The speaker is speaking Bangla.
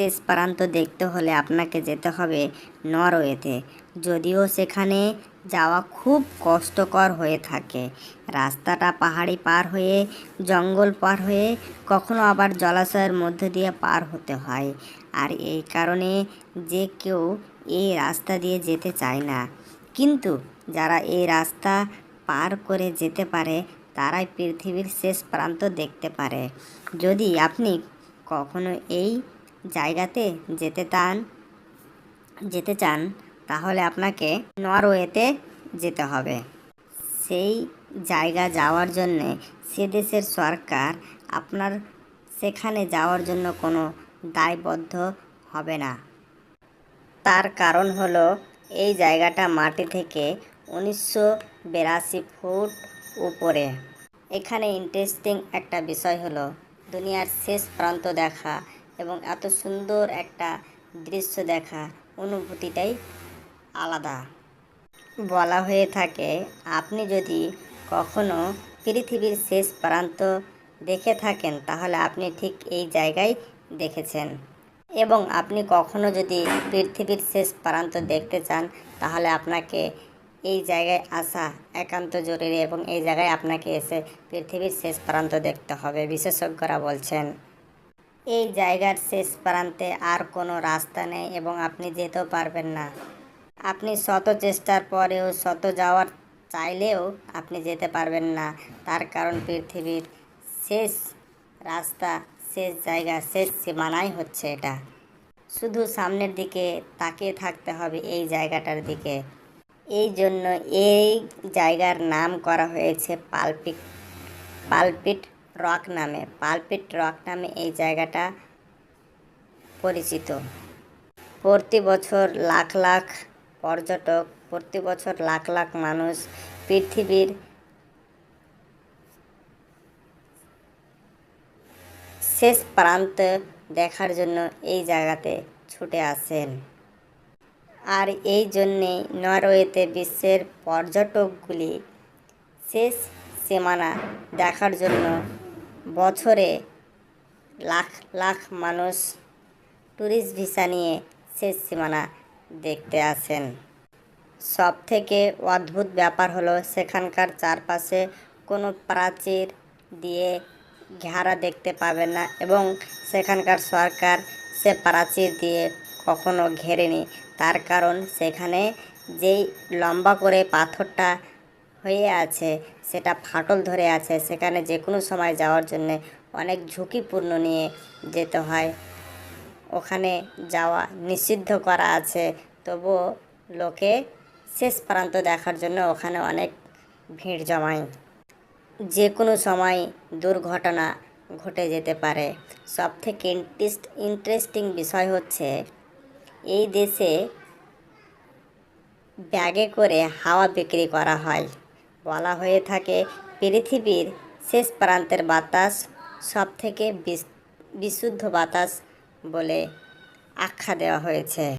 শেষ প্রান্ত দেখতে হলে আপনাকে যেতে হবে নরওয়েতে। যদিও সেখানে যাওয়া খুব কষ্টকর হয়ে থাকে। রাস্তাটা পাহাড়ি পার হয়ে, জঙ্গল পার হয়ে কখনো আবার জলাশয়ের মধ্যে দিয়ে পার হতে হয়। আর এই কারণে যে কেউ এই রাস্তা দিয়ে যেতে চায় না। কিন্তু যারা এই রাস্তা পার করে যেতে পারে, তারাই পৃথিবীর শেষ প্রান্ত দেখতে পারে। যদি আপনি কখনো এই জায়গাতে যেতে চান যেতে চান, তাহলে আপনাকে নরওয়েতে যেতে হবে। সেই জায়গা যাওয়ার জন্যে সে দেশের সরকার আপনার সেখানে যাওয়ার জন্য কোনো দায়বদ্ধ হবে না। তার কারণ হলো এই জায়গাটা মাটি থেকে উনিশশো বিরাশি ফুট উপরে। এখানে ইন্টারেস্টিং একটা বিষয় হলো, দুনিয়ার শেষ প্রান্ত দেখা এবং এত সুন্দর একটা দৃশ্য দেখা, অনুভূতিটাই আলাদা। বলা হয়ে থাকে, আপনি যদি কখনো পৃথিবীর শেষ প্রান্ত দেখে থাকেন, তাহলে আপনি ঠিক এই জায়গায় দেখেছেন। এবং আপনি কখনো যদি পৃথিবীর শেষ প্রান্ত দেখতে চান, তাহলে আপনাকে এই জায়গায় আসা একান্ত জরুরি এবং এই জায়গায় আপনাকে এসে পৃথিবীর শেষ প্রান্ত দেখতে হবে, বিশেষজ্ঞরা বলছেন। এই জায়গার শেষ প্রান্তে আর কোনো রাস্তা নেই এবং আপনি যেতেও পারবেন না। আপনি শত চেষ্টার পরেও শত যাওয়ার চাইলেও আপনি যেতে পারবেন না। তার কারণ পৃথিবীর শেষ রাস্তা, শেষ জায়গা, শেষ সীমানাই হচ্ছে এটা। শুধু সামনের দিকে তাকিয়ে থাকতে হবে এই জায়গাটার দিকে। এই জন্য এই জায়গার নাম করা হয়েছে পালপিক, পালপিট রক নামে, পালপিট রক নামে এই জায়গাটা পরিচিত। প্রতি বছর লাখ লাখ পর্যটক, প্রতি বছর লাখ লাখ মানুষ পৃথিবীর শেষ প্রান্ত দেখার জন্য এই জায়গাতে ছুটে আসেন। আর এই জন্যেই নরওয়েতে বিশ্বের পর্যটকগুলি শেষ সীমানা দেখার জন্য বছরে লাখ লাখ মানুষ ট্যুরিস্ট ভিসা নিয়ে শেষ সীমানা দেখতে আসেন। সব থেকে অদ্ভুত ব্যাপার হলো সেখানকার চারপাশে কোনো প্রাচীর দিয়ে ঘেরা দেখতে পাবেন না এবং সেখানকার সরকার সে প্রাচীর দিয়ে কখনো ঘেরেনি। তার কারণ সেখানে যেই লম্বা করে পাথরটা হয়ে আছে, সেটা ফাটল ধরে আছে, সেখানে যে কোনো সময় যাওয়ার জন্যে অনেক ঝুঁকিপূর্ণ নিয়ে যেতে হয়। ওখানে যাওয়া নিষিদ্ধ করা আছে, তবুও লোকে শেষ প্রান্ত দেখার জন্য ওখানে অনেক ভিড় জমায়। যে কোনো সময় দুর্ঘটনা ঘটে যেতে পারে। সব থেকে ইন্টারেস্ট ইন্টারেস্টিং বিষয় হচ্ছে, এই দেশে ব্যাগে করে হাওয়া বিক্রি করা হয়। বলা হয়ে থাকে পৃথিবীর শেষ প্রান্তের বাতাস সবথেকে বিশুদ্ধ বাতাস বলে আখ্যা দেওয়া হয়েছে।